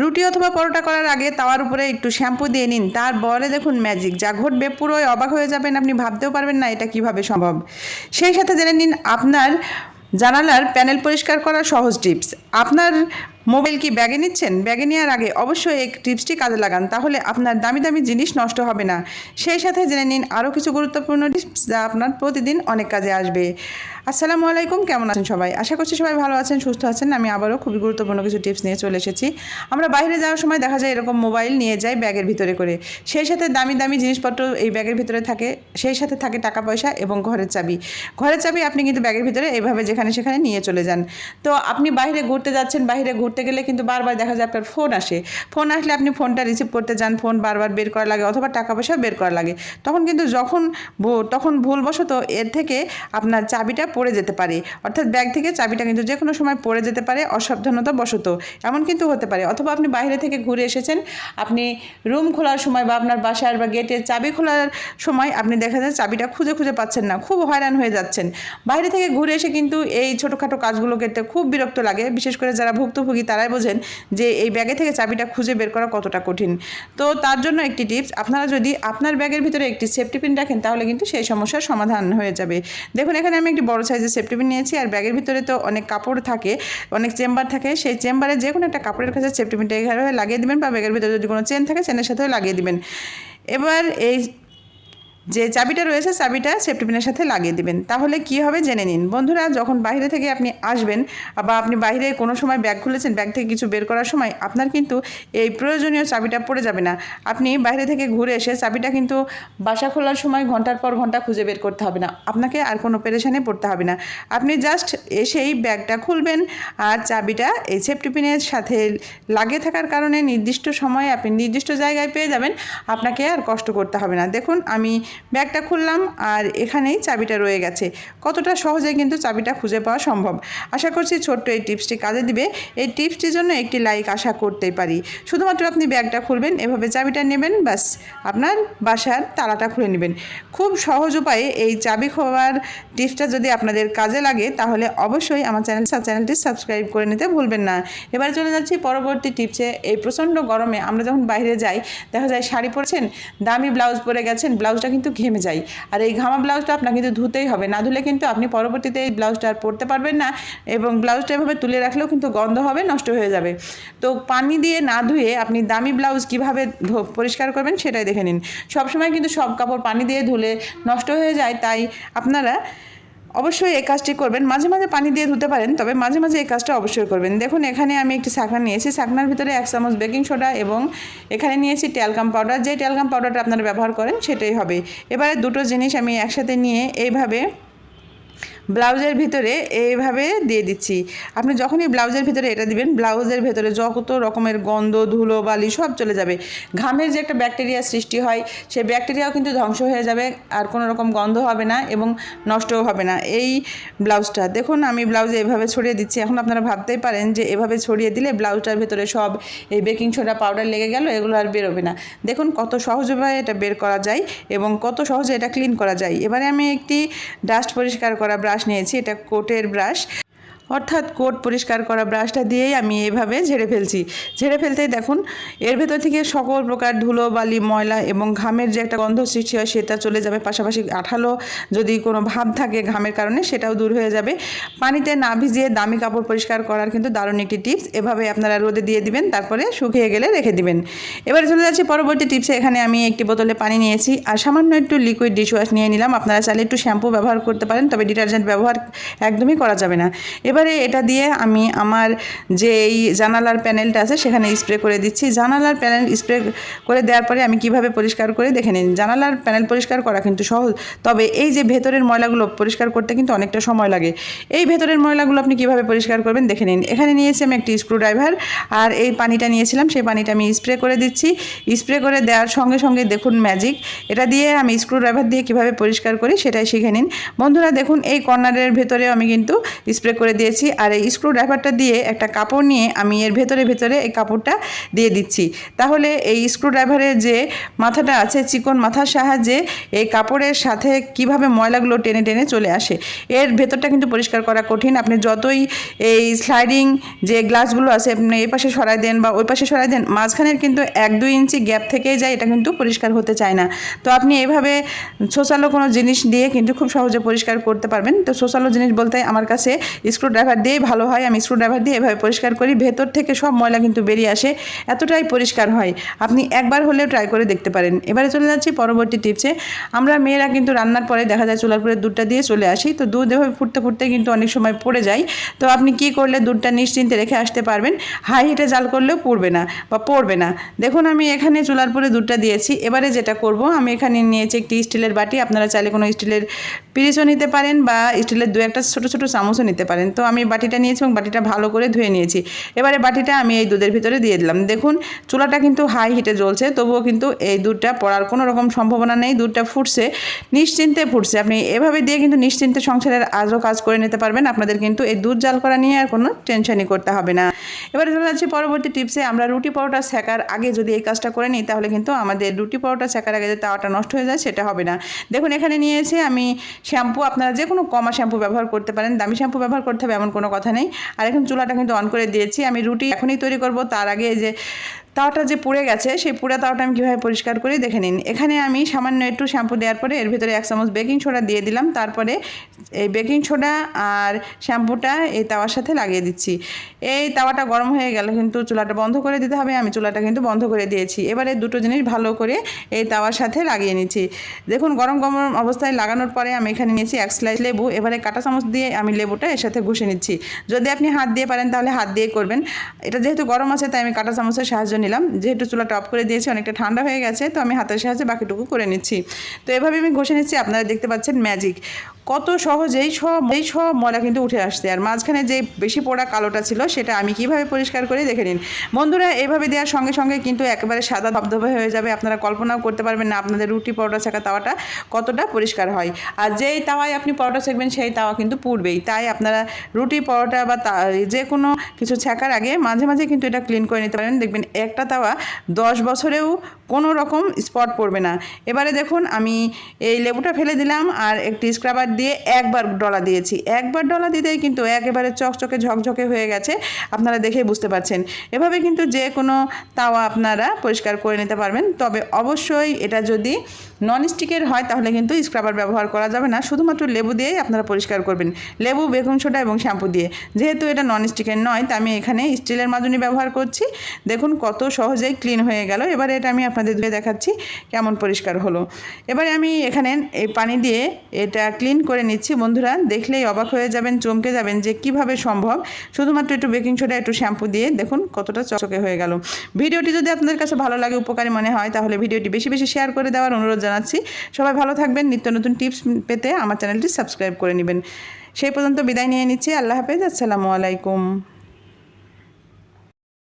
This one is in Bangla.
রুটি অথবা পরোটা করার আগে তাওয়ার উপরে একটু শ্যাম্পু দিয়ে নিন। তারপরে দেখুন ম্যাজিক। যা ঘটবে পুরোই অবাক হয়ে যাবেন, আপনি ভাবতেও পারবেন না এটা কীভাবে সম্ভব। সেই সাথে জেনে নিন আপনার জানালার প্যানেল পরিষ্কার করার সহজ টিপস। আপনার মোবাইল কি ব্যাগে নিচ্ছেন? ব্যাগে নেওয়ার আগে অবশ্যই এই টিপসটি কাজে লাগান, তাহলে আপনার দামি দামি জিনিস নষ্ট হবে না। সেই সাথে জেনে নিন আরও কিছু গুরুত্বপূর্ণ টিপস যা আপনার প্রতিদিন অনেক কাজে আসবে। আসসালামু আলাইকুম, কেমন আছেন সবাই? আশা করছি সবাই ভালো আছেন, সুস্থ আছেন। আমি আবারও খুবই গুরুত্বপূর্ণ কিছু টিপস নিয়ে চলে এসেছি। আমরা বাইরে যাওয়ার সময় দেখা যায় এরকম মোবাইল নিয়ে যাই ব্যাগের ভিতরে করে। সেই সাথে দামি দামি জিনিসপত্র এই ব্যাগের ভিতরে থাকে, সেই সাথে থাকে টাকা পয়সা এবং ঘরের চাবি। ঘরের চাবি আপনি কিন্তু ব্যাগের ভিতরে এইভাবে যেখানে সেখানে নিয়ে চলে যান। তো আপনি বাইরে ঘুরতে যাচ্ছেন, বাইরে ঘুরতে গেলে কিন্তু বারবার দেখা যায় আপনার ফোন আসে। ফোন আসলে আপনি ফোনটা রিসিভ করতে যান ফোন বারবার বের করা লাগে অথবা টাকা পয়সা বের করা লাগে। তখন কিন্তু যখন তখন ভুলবশত এর থেকে আপনার চাবিটা পড়ে যেতে পারে। অর্থাৎ ব্যাগ থেকে চাবিটা কিন্তু যে কোনো সময় পড়ে যেতে পারে অসাবধানতা বশত এমন কিন্তু হতে পারে। অথবা আপনি বাইরে থেকে ঘুরে এসেছেন, আপনি রুম খোলার সময় বা আপনার বাসার বা গেটের চাবি খোলার সময় আপনি দেখা যায় চাবিটা খুঁজে খুঁজে পাচ্ছেন না, খুব হয়রান হয়ে যাচ্ছেন। বাইরে থেকে ঘুরে এসে কিন্তু এই ছোটোখাটো কাজগুলো করতে খুব বিরক্ত লাগে, বিশেষ করে যারা ভুক্তভোগী তারাই বোঝেন যে এই ব্যাগে থেকে চাবিটা খুঁজে বের করা কতটা কঠিন। তো তার জন্য একটি টিপস, আপনারা যদি আপনার ব্যাগের ভিতরে একটি সেফটি পিন রাখেন, তাহলে কিন্তু সেই সমস্যার সমাধান হয়ে যাবে। দেখুন, এখানে আমি একটি বড় সাইজের সেফটি পিন নিয়েছি, আর ব্যাগের ভিতরে তো অনেক কাপড় থাকে, অনেক চেম্বার থাকে, সেই চেম্বারে যে কোনো একটা কাপড়ের কাছে সেফটি পিনটা এভাবে লাগিয়ে দেবেন, বা ব্যাগের ভিতরে যদি কোনো চেন থাকে, চেনের সাথেও লাগিয়ে দেবেন। এবার এই যে চাবিটা রয়েছে চাবিটা সেফটি পিনের সাথে লাগিয়ে দিবেন। তাহলে কি হবে জেনে নিন। বন্ধুরা, যখন বাইরে থেকে আপনি আসবেন বা আপনি বাইরে কোনো সময় ব্যাগ খুলেছেন ব্যাগ থেকে কিছু বের করার সময় আপনার কিন্তু এই প্রয়োজনীয় চাবিটা পড়ে যাবে না। আপনি বাইরে থেকে ঘুরে এসে চাবিটা কিন্তু বাসা খোলার সময় ঘণ্টার পর ঘণ্টা খুঁজে বের করতে হবে না। আপনাকে আর কোনো পেরেশানে পড়তে হবে না। আপনি জাস্ট এসেই ব্যাগটা খুলবেন আর চাবিটা এই সেফটি পিনের সাথে লাগিয়ে থাকার কারণে নির্দিষ্ট সময়ে আপনি নির্দিষ্ট জায়গায় পেয়ে যাবেন। আপনাকে আর কষ্ট করতে হবে না। দেখুন, আমি ব্যাগটা খুললাম আর এখানেই চাবিটা রয়ে গেছে। কতটা সহজে কিন্তু চাবিটা খুঁজে পাওয়া সম্ভব? আশা করছি ছোট্ট এই টিপসটি কাজে দিবে। এই টিপসটির জন্য একটি লাইক আশা করতেই পারি। শুধুমাত্র আপনি ব্যাগটা খুলবেন, এভাবে চাবিটা নেবেন, ব্যাস, আপনার বাসার তালাটা খুলে নেবেন। খুব সহজ উপায়ে এই চাবি খোয়ার টিপসটা যদি আপনাদের কাজে লাগে, তাহলে অবশ্যই আমার চ্যানেল চ্যানেলটি সাবস্ক্রাইব করে নিতে ভুলবেন না। এবার চলে যাচ্ছি পরবর্তী টিপসে। এই প্রচণ্ড গরমে আমরা যখন বাইরে যাই, দেখা যায় শাড়ি পরেছেন, দামি ব্লাউজ পরে গেছেন, ব্লাউজটা কিন্তু ঘেমে যায় আর এই ঘামা ব্লাউজটা আপনাকে কিন্তু ধুতেই হবে। না ধুলে কিন্তু আপনি পরবর্তীতে এই ব্লাউজটা আর পরতে পারবেন না এবং ব্লাউজটা এভাবে তুলে রাখলেও কিন্তু গন্ধ হবে, নষ্ট হয়ে যাবে। তো পানি দিয়ে না ধুয়ে আপনি দামি ব্লাউজ কীভাবে পরিষ্কার করবেন সেটাই দেখে নিন। সবসময় কিন্তু সব কাপড় পানি দিয়ে ধুলে নষ্ট হয়ে যায়, তাই আপনারা অবশ্যই এই কাজটি করবেন। মাঝে মাঝে পানি দিয়ে ধুতে পারেন, তবে মাঝে মাঝে এই কাজটা অবশ্যই করবেন। দেখুন, এখানে আমি একটি শাকনা নিয়েছি। শাকনার ভিতরে এক চামচ বেকিং সোডা এবং এখানে নিয়েছি ট্যালকাম পাউডার। যে ট্যালকাম পাউডারটা আপনারা ব্যবহার করেন, সেটাই হবে। এবারে দুটো জিনিস আমি একসাথে নিয়ে এইভাবে ব্লাউজের ভিতরে এইভাবে দিয়ে দিচ্ছি। আপনি যখনই ব্লাউজের ভিতরে এটা দিবেন, ব্লাউজের ভেতরে যত রকমের গন্ধ, ধুলো, বালি সব চলে যাবে। ঘামের যে একটা ব্যাকটেরিয়া সৃষ্টি হয়, সেই ব্যাকটেরিয়াও কিন্তু ধ্বংস হয়ে যাবে আর কোনো রকম গন্ধ হবে না এবং নষ্টও হবে না। এই ব্লাউজটা, দেখুন আমি ব্লাউজে এভাবে ছড়িয়ে দিচ্ছি। এখন আপনারা ভাবতেই পারেন যে এভাবে ছড়িয়ে দিলে ব্লাউজটার ভেতরে সব এই বেকিং সোডা পাউডার লেগে গেল, এগুলো আর বেরোবে না। দেখুন কত সহজভাবে এটা বের করা যায় এবং কত সহজে এটা ক্লিন করা যায়। এবারে আমি একটি ডাস্ট পরিষ্কার করা, ব্রাশ নিয়েছি এটা কোটের ব্রাশ অর্থাৎ কোট পরিষ্কার করা ব্রাশটা দিয়েই আমি এভাবে ঝেড়ে ফেলছি। ঝেড়ে ফেলতেই দেখুন, এর ভেতর থেকে সকল প্রকার ধুলো, বালি, ময়লা এবং ঘামের যে একটা গন্ধ সৃষ্টি হয় সেটা চলে যাবে। পাশাপাশি আঠালো যদি কোনো ভাব থাকে ঘামের কারণে সেটাও দূর হয়ে যাবে। পানিতে না ভিজিয়ে দামি কাপড় পরিষ্কার করার কিন্তু দারুণ একটি টিপস। এভাবে আপনারা রোদে দিয়ে দিবেন, তারপরে শুকিয়ে গেলে রেখে দিবেন। এবারে চলে যাচ্ছি পরবর্তী টিপসে। এখানে আমি একটি বোতলে পানি নিয়েছি আর সামান্য একটু লিকুইড ডিশওয়াশ নিয়ে নিলাম। আপনারা চাইলে একটু শ্যাম্পু ব্যবহার করতে পারেন, তবে ডিটারজেন্ট ব্যবহার একদমই করা যাবে না। এবারে এটা দিয়ে আমি আমার যে এই জানালার প্যানেলটা আছে সেখানে স্প্রে করে দিচ্ছি। জানালার প্যানেল স্প্রে করে দেওয়ার পরে আমি কীভাবে পরিষ্কার করে দেখে নিন, জানালার প্যানেল পরিষ্কার করা কিন্তু সহজ। তবে এই যে ভেতরের ময়লাগুলো পরিষ্কার করতে কিন্তু অনেকটা সময় লাগে। এই ভেতরের ময়লাগুলো আপনি কীভাবে পরিষ্কার করবেন দেখে নিন। এখানে নিয়েছি আমি একটি স্ক্রুড্রাইভার আর এই পানিটা নিয়েছিলাম, সেই পানিটা আমি স্প্রে করে দিচ্ছি। স্প্রে করে দেওয়ার সঙ্গে সঙ্গে দেখুন ম্যাজিক। এটা দিয়ে আমি স্ক্রুড্রাইভার দিয়ে কীভাবে পরিষ্কার করি সেটাই শিখে নিন। বন্ধুরা দেখুন এই কর্নারের ভেতরেও আমি কিন্তু স্প্রে করে দিয়ে দিয়েছি আর এই স্ক্রু ড্রাইভারটা দিয়ে একটা কাপড় নিয়ে আমি এর ভেতরে ভেতরে এই কাপড়টা দিয়ে দিচ্ছি। তাহলে এই স্ক্রু ড্রাইভারের যে মাথাটা আছে, চিকন মাথার সাহায্যে এই কাপড়ের সাথে কীভাবে ময়লাগুলো টেনে টেনে চলে আসে, এর ভেতরটা কিন্তু পরিষ্কার করা কঠিন। আপনি যতই এই স্লাইডিং যে গ্লাসগুলো আছে, আপনি এই পাশে সরাই দেন বা ওই পাশে সরাই দেন, মাঝখানের কিন্তু এক দুই ইঞ্চি গ্যাপ থেকেই যায়, এটা কিন্তু পরিষ্কার হতে চায় না। তো আপনি এভাবে সোশ্যালো কোনো জিনিস দিয়ে কিন্তু খুব সহজে পরিষ্কার করতে পারবেন। তো সোশ্যালো জিনিস বলতে আমার কাছে স্ক্রু ড্রাইভার দিয়েই ভালো হয়, আমি স্ক্রু ড্রাইভার দিয়ে এভাবে পরিষ্কার করি, ভেতর থেকে সব ময়লা কিন্তু বেরিয়ে আসে, এতটাই পরিষ্কার হয়। আপনি একবার হলেও ট্রাই করে দেখতে পারেন। এবারে চলে যাচ্ছি পরবর্তী টিপসে আমরা মেয়েরা কিন্তু রান্নার পরে দেখা যায় চুলার পরে দুধটা দিয়ে চলে আসি, তো দুধ এভাবে ফুটতে ফুটতে কিন্তু অনেক সময় পড়ে যায়। তো আপনি কি করলে দুধটা নিশ্চিন্তে রেখে আসতে পারবেন? হাই হিটে জাল করলেও পুড়বে না বা পড়বে না। দেখুন, আমি এখানে চুলার পরে দুধটা দিয়েছি। এবারে যেটা করব, আমি এখানে নিয়েছি একটি স্টিলের বাটি। আপনারা চাইলে কোনো স্টিলের পিরিচও নিতে পারেন বা স্টিলের দু একটা ছোটো ছোটো চামচও নিতে পারেন। তো আমি বাটিটা নিয়েছি এবং বাটিটা ভালো করে ধুয়ে নিয়েছি। এবারে বাটিটা আমি এই দুধের ভিতরে দিয়ে দিলাম। দেখুন, চুলাটা কিন্তু হাই হিটে জ্বলছে, তবুও কিন্তু এই দুধটা পড়ার কোনো রকম সম্ভাবনা নেই। দুধটা ফুটছে, নিশ্চিন্তে ফুটছে। আপনি এভাবে দিয়ে কিন্তু নিশ্চিন্তে সংসারের আজও কাজ করে নিতে পারবেন। আপনাদের কিন্তু এই দুধ জাল করা নিয়ে আর কোনো টেনশনই করতে হবে না। এবারে চলে যাচ্ছি পরবর্তী টিপসে আমরা রুটি পরোটা শেখার আগে যদি এই কাজটা করে নিই, তাহলে কিন্তু আমাদের রুটি পরোটা শেখার আগে যে তাওয়াটা নষ্ট হয়ে যায়, সেটা হবে না। দেখুন, এখানে নিয়েছে আমি শ্যাম্পু, আপনারা যে কোনো কমা শ্যাম্পু ব্যবহার করতে পারেন। দামি শ্যাম্পু ব্যবহার করতে হবে এমন কোনো কথা নেই। আর এখন চুলাটা কিন্তু অন করে দিয়েছি। আমি রুটি এখনই তৈরি করব। তার আগে যে তাওয়াটা যে পুড়ে গেছে, সেই পুড়ে তাওয়াটা আমি কীভাবে পরিষ্কার করি দেখে নিন। এখানে আমি সামান্য একটু শ্যাম্পু দেওয়ার পরে এর ভিতরে এক চামচ বেকিং সোডা দিয়ে দিলাম। তারপরে এই বেকিং সোডা আর শ্যাম্পুটা এই তাওয়ার সাথে লাগিয়ে দিচ্ছি। এই তাওয়াটা গরম হয়ে গেল কিন্তু চুলাটা বন্ধ করে দিতে হবে। আমি চুলাটা কিন্তু বন্ধ করে দিয়েছি। এবারে দুটো জিনিস ভালো করে এই তাওয়ার সাথে লাগিয়ে নিচ্ছি। দেখুন, গরম গরম অবস্থায় লাগানোর পরে আমি এখানে নিয়েছি এক স্লাইস লেবু। এবারে কাঁটা চামচ দিয়ে আমি লেবুটা এর সাথে ঘষে নিচ্ছি। যদি আপনি হাত দিয়ে পারেন তাহলে হাত দিয়ে করবেন। এটা যেহেতু গরম আছে, তাই আমি কাঁটা চামচের সাহায্য নিলাম, যেহেতু চুলা টপ করে দিয়েছি, অনেকটা ঠান্ডা হয়ে গেছে, তো আমি হাতের সাহায্যে বাকিটুকু করে নিচ্ছি। তো এভাবে আমি ঘষে নিচ্ছি, আপনারা দেখতে পাচ্ছেন ম্যাজিক কত সহজেই সব এই সব ময়লা কিন্তু উঠে আসছে। আর মাঝখানে যে বেশি পোড়া কালোটা ছিল, সেটা আমি কীভাবে পরিষ্কার করে দেখে নিন। বন্ধুরা এইভাবে দেওয়ার সঙ্গে সঙ্গে কিন্তু একেবারে সাদা ধবধবে হয়ে যাবে। আপনারা কল্পনাও করতে পারবেন না আপনাদের রুটি পরোটা ছেঁকা তাওয়াটা কতটা পরিষ্কার হয়। আর যেই তাওয়ায় আপনি পরোটা ছেঁকবেন, সেই তাওয়া কিন্তু পুড়বেই। তাই আপনারা রুটি, পরোটা বা যে কোনো কিছু ছেঁকার আগে মাঝে মাঝে কিন্তু এটা ক্লিন করে নিতে পারেন। দেখবেন একটা তাওয়া দশ বছরেও কোনো রকম স্পট পড়বে না। এবারে দেখুন আমি এই লেবুটা ফেলে দিলাম আর একটি স্ক্রাবার দিয়ে একবার ডলা দিয়েছি। একবার ডলা দিতেই কিন্তু একেবারে চকচকে ঝকঝকে হয়ে গেছে, আপনারা দেখেই বুঝতে পারছেন। এভাবে কিন্তু যে কোনো তাওয়া আপনারা পরিষ্কার করে নিতে পারবেন। তবে অবশ্যই এটা যদি নন স্টিকের হয়, তাহলে কিন্তু স্ক্রাবার ব্যবহার করা যাবে না। শুধুমাত্র লেবু দিয়েই আপনারা পরিষ্কার করবেন। লেবু, বেগুন, সোডা এবং শ্যাম্পু দিয়ে। যেহেতু এটা নন স্টিকের নয়, তা আমি এখানে স্টিলের মাজুনি ব্যবহার করছি। দেখুন কত সহজেই ক্লিন হয়ে গেল। এবারে এটা আমি আপনাদের ধুয়ে দেখাচ্ছি কেমন পরিষ্কার হলো। এবারে আমি এখানে এই পানি দিয়ে এটা ক্লিন করে নিচ্ছি। বন্ধুরা, দেখলেই অবাক হয়ে যাবেন, চমকে যাবেন যে কীভাবে সম্ভব। শুধুমাত্র একটু বেকিং সোডা একটু শ্যাম্পু দিয়ে দেখুন কতটা চকচকে হয়ে গেল। ভিডিওটি যদি আপনাদের কাছে ভালো লাগে, উপকারী মনে হয়, তাহলে ভিডিওটি বেশি বেশি শেয়ার করে দেওয়ার অনুরোধ জানাচ্ছি। সবাই ভালো থাকবেন, নিত্য নতুন টিপস পেতে আমার চ্যানেলটি সাবস্ক্রাইব করে নেবেন। সেই পর্যন্ত বিদায় নিয়ে নিচ্ছি। আল্লাহ হাফেজ, আসসালামু আলাইকুম।